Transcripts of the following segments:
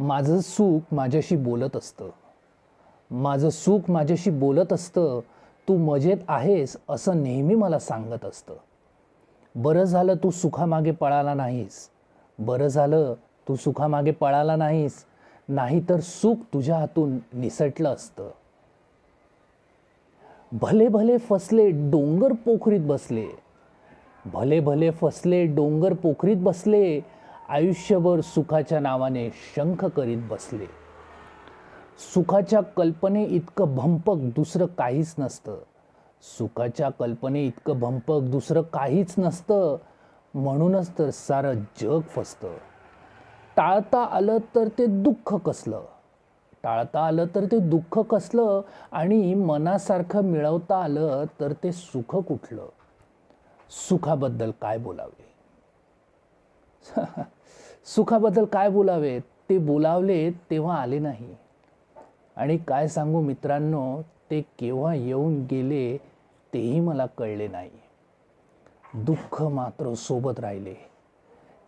माझं सुख माझ्याशी बोलत असतं. माझं सुख माझ्याशी बोलत असतं. तू मजेत आहेस असं नेहमी मला सांगत असतं. बरं झालं तू सुखामागे पळाला नाहीस. बरं झालं तू सुखामागे पळाला नाहीस. नाहीतर सुख तुझ्या हातून निसटलं असतं. भले भले फसले डोंगर पोखरीत बसले. भले भले फसले डोंगर पोखरीत बसले. आयुष्यभर सुखाच्या नावाने शंख करीत बसले. सुखाच्या कल्पने इतकं भंपक दुसरं काहीच नसतं. सुखाच्या कल्पने इतकं भंपक दुसरं काहीच नसतं. म्हणूनच तर सारं जग फसतं. टाळता आलं तर ते दुःख कसलं? टाळता आलं तर ते दुःख कसलं? आणि मनासारखं मिळवता आलं तर ते सुख कुठलं? सुखाबद्दल काय बोलावे? सुखाबद्दल काय बोलावे? ते बोलावले तेव्हा आले नाही. आणि काय सांगू मित्रांनो ते केव्हा येऊन गेले तेही मला कळले नाही. दुःख मात्र सोबत राहिले.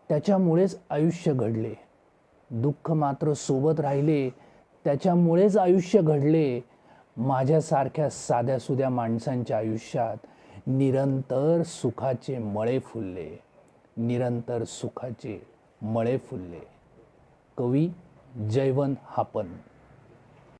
त्याच्यामुळेच आयुष्य घडले. दुःख मात्र सोबत राहिले. त्याच्यामुळेच आयुष्य घडले. माझ्यासारख्या साध्यासुद्या माणसांच्या आयुष्यात निरंतर सुखाचे मळे फुलले. निरंतर सुखाचे मळे फुलले. कवी जयवन हापन.